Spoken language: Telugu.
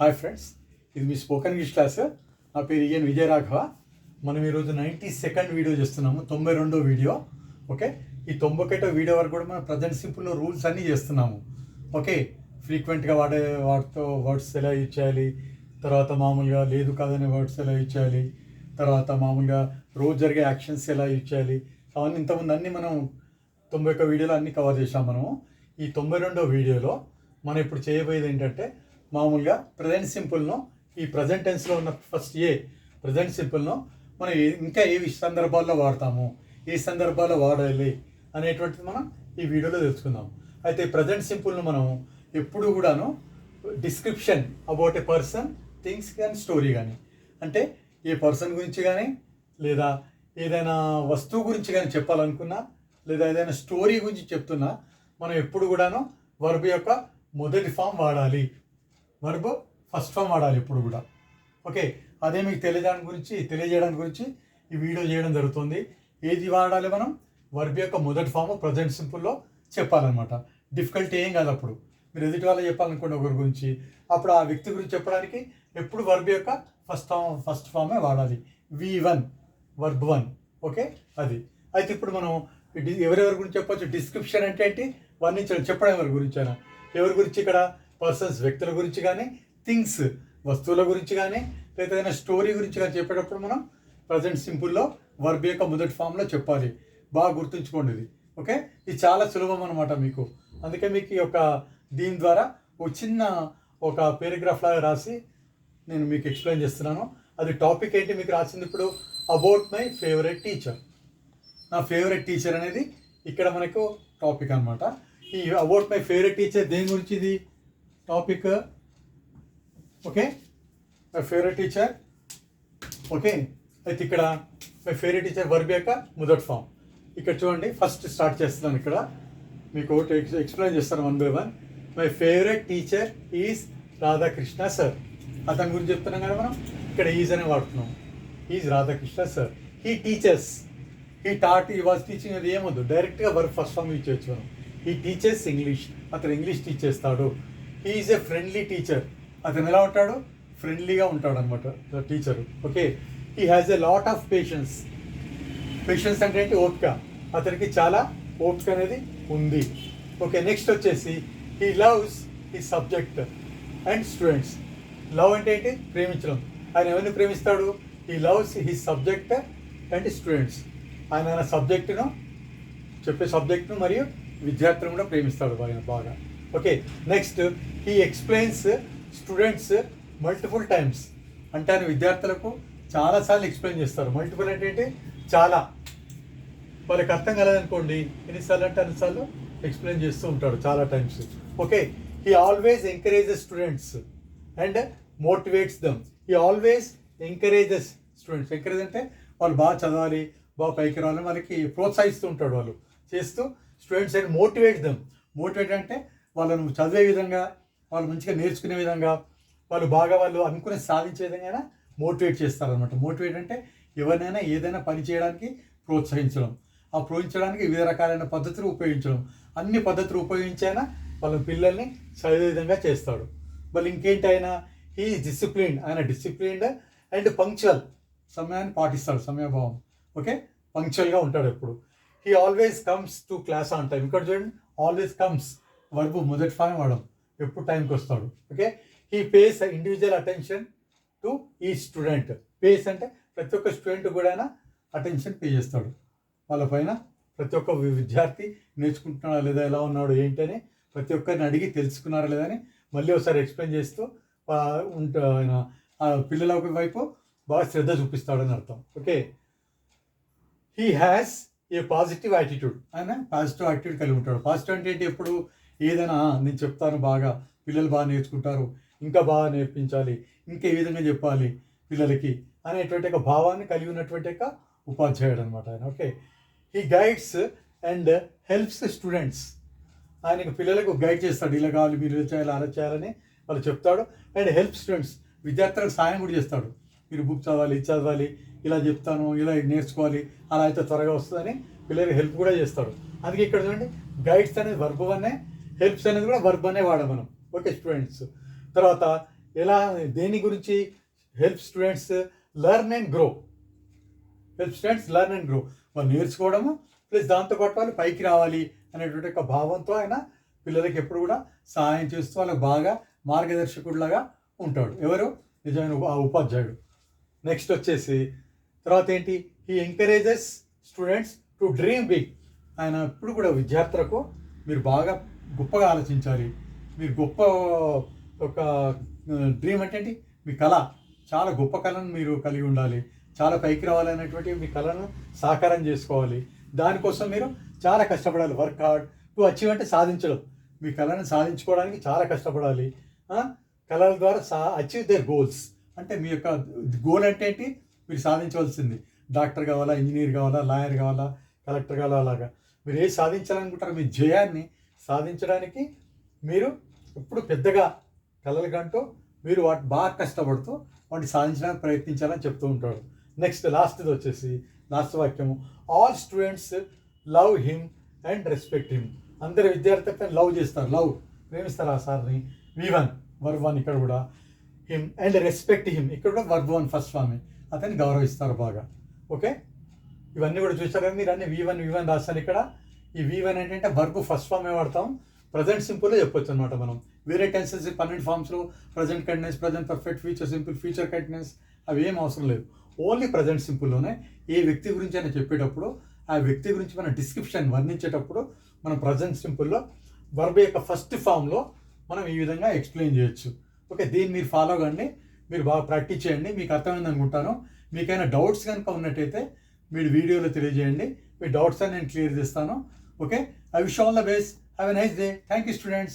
హాయ్ ఫ్రెండ్స్ ఇది మీ స్పోకెన్ ఇంగ్లీష్ క్లాస్ నా పేరు ఈఎన్ విజయరాఘవ. మనం ఈరోజు నైంటీ సెకండ్ వీడియో చేస్తున్నాము తొంభై రెండో వీడియో ఓకే ఈ తొంభై ఒకటో వీడియో వరకు కూడా మనం ప్రజెంట్ సింపుల్లో రూల్స్ అన్నీ చేస్తున్నాము. ఓకే ఫ్రీక్వెంట్గా వాడే వాటితో వర్డ్స్ ఎలా యూజ్ చేయాలి? తర్వాత మామూలుగా లేదు కాదనే వర్డ్స్ ఎలా ఇచ్చేయాలి తర్వాత మామూలుగా రోజు జరిగే యాక్షన్స్ ఎలా యూజ్ చేయాలి? అవన్నీ ఇంతకుముందు అన్నీ మనం తొంభై ఒక్క వీడియోలో అన్నీ కవర్ చేసాం మనము. ఈ తొంభై రెండో వీడియోలో మనం ఇప్పుడు చేయబోయేది ఏంటంటే మామూలుగా ప్రజెంట్ సింపుల్ను ఈ ప్రజెంట్ టెన్స్లో ఉన్న ఫస్ట్ ఏ ప్రజెంట్ సింపుల్ను మనం ఇంకా ఏ సందర్భాల్లో వాడతాము ఏ సందర్భాల్లో వాడాలి అనేటువంటిది మనం ఈ వీడియోలో తెలుసుకుందాం. అయితే ప్రజెంట్ సింపుల్ను మనం ఎప్పుడు కూడాను description about a person things కానీ స్టోరీ కానీ అంటే ఏ పర్సన్ గురించి కానీ లేదా ఏదైనా వస్తువు గురించి కానీ చెప్పాలనుకున్నా లేదా ఏదైనా స్టోరీ గురించి చెప్తున్నా మనం ఎప్పుడు కూడాను వర్బ్ యొక్క మొదటి ఫామ్ వాడాలి. వర్బ్ ఫస్ట్ ఫామ్ వాడాలి ఇప్పుడు కూడా. ఓకే అదే మీకు తెలియజేయడానికి గురించి తెలియజేయడానికి గురించి ఈ వీడియో చేయడం జరుగుతుంది. ఏది వాడాలి మనం? వర్బ్ యొక్క మొదటి ఫామ్ ప్రజెంట్ సింపుల్లో చెప్పాలన్నమాట. డిఫికల్టీ ఏం కాదు అప్పుడు. మీరు ఎదుటి వాళ్ళు చెప్పాలనుకోండి ఒకరి గురించి. అప్పుడు ఆ వ్యక్తి గురించి చెప్పడానికి ఎప్పుడు వర్బ్ యొక్క ఫస్ట్ ఫామ్ ఫస్ట్ ఫామే వాడాలి? V one verb one okay అది. అయితే ఇప్పుడు మనం ఎవరెవరి గురించి చెప్పొచ్చు? డిస్క్రిప్షన్ అంటే ఏంటి? వర్ణించడం చెప్పడం ఎవరి గురించి అయినా ఎవరి గురించి ఇక్కడ పర్సన్స్ వ్యక్తుల గురించి కానీ థింగ్స్ వస్తువుల గురించి కానీ లేదా ఏదైనా స్టోరీ గురించి కానీ చెప్పేటప్పుడు మనం ప్రజెంట్ సింపుల్లో వర్బ్ యొక్క మొదటి ఫామ్లో చెప్పాలి. బాగా గుర్తుంచుకోండి ఇది. ఓకే ఇది చాలా సులభం అనమాట మీకు. అందుకే మీకు ఈ యొక్క దీని ద్వారా ఒక చిన్న ఒక పేరాగ్రాఫ్ లాగా రాసి నేను మీకు ఎక్స్ప్లెయిన్ చేస్తున్నాను. అది టాపిక్ ఏంటి? మీకు రాసింది ఇప్పుడు అబౌట్ మై ఫేవరెట్ టీచర్ నా ఫేవరెట్ టీచర్ అనేది ఇక్కడ మనకు టాపిక్ అనమాట ఈ అబౌట్ మై ఫేవరెట్ టీచర్ దేని గురించి ఇది? Topic okay my favourite teacher okay అయితే ఇక్కడ మై ఫేవరెట్ టీచర్ వర్బ్ యొక్క మొదటి ఫామ్ ఇక్కడ చూడండి ఫస్ట్ స్టార్ట్ చేస్తున్నాను ఇక్కడ. మీకు ఒకటి ఎక్స్ప్లెయిన్ చేస్తాను one by one my favourite teacher is Radhakrishna sir అతని గురించి చెప్తున్నాం కదా మనం? ఇక్కడ ఈజ్ అనే వాడుతున్నాం. Is Radhakrishna sir he teaches he taught he was teaching అది ఏమొద్దు. డైరెక్ట్గా వర్క్ ఫస్ట్ ఫామ్ యూజ్ చేయొచ్చు మనం. ఈ టీచర్స్ ఇంగ్లీష్ అతను ఇంగ్లీష్ టీచ్ చేస్తాడు. ఈజ్ ఏ ఫ్రెండ్లీ టీచర్ అతను ఎలా ఉంటాడు? ఫ్రెండ్లీగా ఉంటాడు అనమాట teacher okay he has a lot of patience patience అంటే ఏంటి? ఓపిక. అతనికి చాలా ఓపిక అనేది ఉంది. ఓకే నెక్స్ట్ వచ్చేసి he loves the subject and students love అంటే ఏంటి? ప్రేమించడం. ఆయన ఎవరిని ప్రేమిస్తాడు? He loves he subject and students ఆయన సబ్జెక్టును చెప్పే సబ్జెక్టును మరియు విద్యార్థులను కూడా ప్రేమిస్తాడు ఆయన బాగా. Okay next he explains students multiple times అంటే ఆయన విద్యార్థులకు చాలాసార్లు ఎక్స్ప్లెయిన్ చేస్తారు. మల్టిపుల్ అంటే ఏంటి? చాలా. వాళ్ళకి అర్థం కాలేదనుకోండి ఎన్నిసార్లు అంటే అన్నిసార్లు ఎక్స్ప్లెయిన్ చేస్తూ ఉంటాడు చాలా times okay he always encourages students and motivates them he always encourages students encourage అంటే వాళ్ళు బాగా చదవాలి బాగా పైకి రావాలని వాళ్ళకి ప్రోత్సహిస్తూ ఉంటాడు వాళ్ళు. చేస్తూ students and motivate them motivate అంటే వాళ్ళను చదివే విధంగా వాళ్ళు మంచిగా నేర్చుకునే విధంగా వాళ్ళు బాగా వాళ్ళు అనుకుని సాధించే విధంగా మోటివేట్ చేస్తారనమాట మోటివేట్ అంటే ఎవరినైనా ఏదైనా పని చేయడానికి ప్రోత్సహించడం. ఆ ప్రోత్సహించడానికి వివిధ రకాలైన పద్ధతులు ఉపయోగించడం. అన్ని పద్ధతులు ఉపయోగించైనా వాళ్ళ పిల్లల్ని చదివే విధంగా చేస్తాడు. మళ్ళీ ఇంకేంటి ఆయన? హీ డిసిప్లిన్ ఆయన డిసిప్లిన్డ్ అండ్ పంక్చువల్ సమయాన్ని పాటిస్తాడు సమయభావం. ఓకే పంక్చువల్గా ఉంటాడు ఎప్పుడు. He always comes to class on time ఇక్కడ చూడండి. ఆల్వేస్ కమ్స్ వర్బు మొదటి ఫామ్ వాడడం ఎప్పుడు టైంకి వస్తాడు. Okay he pays individual attention to each student pays అంటే ప్రతి ఒక్క స్టూడెంట్ కూడా అటెన్షన్ పే చేస్తాడు. వాళ్ళ పైన ప్రతి ఒక్క విద్యార్థి నేర్చుకుంటున్నాడా లేదా ఎలా ఉన్నాడు ఏంటని ప్రతి ఒక్కరిని అడిగి తెలుసుకున్నారా లేదా అని మళ్ళీ ఒకసారి ఎక్స్ప్లెయిన్ చేస్తూ ఉంటా ఆయన ఆ పిల్లల వైపు బాగా శ్రద్ధ చూపిస్తాడని అర్థం. Okay he has a positive attitude ఆయన పాజిటివ్ యాటిట్యూడ్ కలిగి ఉంటాడు. పాజిటివ్ అంటే ఏంటి? ఎప్పుడు ఏదైనా నేను చెప్తాను బాగా పిల్లలు బాగా నేర్చుకుంటారు ఇంకా బాగా నేర్పించాలి ఇంకా ఏ విధంగా చెప్పాలి పిల్లలకి అనేటువంటి ఒక భావాన్ని కలిగి ఉన్నటువంటి ఒక ఉపాధ్యాయుడు అనమాట ఆయన. Okay. He guides and helps students ఆయనకు పిల్లలకు గైడ్ చేస్తాడు. ఇలా కావాలి మీరు చేయాలి అలా చేయాలని వాళ్ళు చెప్తాడు. అండ్ హెల్ప్ స్టూడెంట్స్ విద్యార్థులకు సాయం కూడా చేస్తాడు. మీరు బుక్ చదవాలి ఇది చదవాలి ఇలా చెప్తాను ఇలా నేర్చుకోవాలి అలా అయితే త్వరగా వస్తుందని పిల్లలకి హెల్ప్ కూడా చేస్తాడు. అందుకే ఇక్కడ చూడండి గైడ్స్ అనేది వర్బ్ అనే హెల్ప్స్ అనేది కూడా వర్బ్ అనే వాడాం మనం. ఓకే స్టూడెంట్స్ తర్వాత ఎలా దేని గురించి help students learn and grow help students learn and grow వాళ్ళు నేర్చుకోవడము ప్లస్ దాంతోపాటు వాళ్ళు పైకి రావాలి అనేటువంటి ఒక భావంతో ఆయన పిల్లలకి ఎప్పుడు కూడా సహాయం చేస్తూ వాళ్ళకి బాగా మార్గదర్శకుడిలాగా ఉంటాడు. ఎవరు? నిజమైన ఉప- ఆ ఉపాధ్యాయుడు. నెక్స్ట్ వచ్చేసి తర్వాత ఏంటి? He encourages students to dream big ఆయన ఎప్పుడు కూడా విద్యార్థులకు మీరు బాగా గొప్పగా ఆలోచించాలి. మీరు గొప్ప ఒక డ్రీమ్ అంటే ఏంటి మీ కళ. చాలా గొప్ప కళను మీరు కలిగి ఉండాలి. చాలా పైకి రావాలనేటువంటి మీ కళను సాకారం చేసుకోవాలి. దానికోసం మీరు చాలా కష్టపడాలి. వర్క్ హార్డ్ టు అచీవ్ అంటే సాధించడం. మీ కళను సాధించుకోవడానికి చాలా కష్టపడాలి. కళల ద్వారా సా అచీవ్ దేర్ గోల్స్ అంటే మీ యొక్క గోల్ అంటే ఏంటి? మీరు సాధించవలసింది. డాక్టర్ కావాలా ఇంజనీర్ కావాలా లాయర్ కావాలా కలెక్టర్ కావాలా అలాగా. మీరు ఏది సాధించాలనుకుంటారో మీ జయాన్ని సాధించడానికి మీరు ఇప్పుడు పెద్దగా కలలుగంటూ మీరు వాటి బాగా కష్టపడుతూ వాటిని సాధించడానికి ప్రయత్నించాలని చెప్తూ ఉంటాడు. నెక్స్ట్ లాస్ట్ది వచ్చేసి లాస్ట్ వాక్యము. All students love him and respect him అందరి విద్యార్థులతో లవ్ చేస్తారు. లవ్ ప్రేమిస్తారు ఆ సార్ని? వి వన్ వర్బ్ వన్ ఇక్కడ కూడా. హిమ్ అండ్ రెస్పెక్ట్ హిమ్ ఇక్కడ కూడా వర్బ్ వన్ ఫస్ట్ ఫామ్ అతన్ని గౌరవిస్తారు బాగా. ఓకే ఇవన్నీ కూడా చూసారు కదా మీరు? అన్ని వి వన్ వి వన్ రాశారు ఇక్కడ. ఈ వి వన్ ఏంటంటే వర్బ్ ఫస్ట్ ఫామే వాడతాం. ప్రజెంట్ సింపుల్లో చెప్పొచ్చు అనమాట మనం. వేరే టెన్సెస్ పన్నెండు ఫామ్స్లో present continuous present perfect future simple future continuous అవి ఏం అవసరం లేవు. ఓన్లీ ప్రజెంట్ సింపుల్లోనే ఏ వ్యక్తి గురించి అయినా చెప్పేటప్పుడు ఆ వ్యక్తి గురించి మన డిస్క్రిప్షన్ వర్ణించేటప్పుడు మనం ప్రజెంట్ సింపుల్లో వర్బ్ యొక్క ఫస్ట్ ఫామ్లో మనం ఈ విధంగా ఎక్స్ప్లెయిన్ చేయొచ్చు. ఓకే దీన్ని మీరు ఫాలో కండి. మీరు బాగా ప్రాక్టీస్ చేయండి. మీకు అర్థమైంది అనుకుంటాను. మీకైనా డౌట్స్ కనుక ఉన్నట్టయితే మీరు వీడియోలో తెలియజేయండి. మీ డౌట్స్ అని నేను క్లియర్ చేస్తాను. Okay, I wish you all the best. Have a nice day. Thank you, students.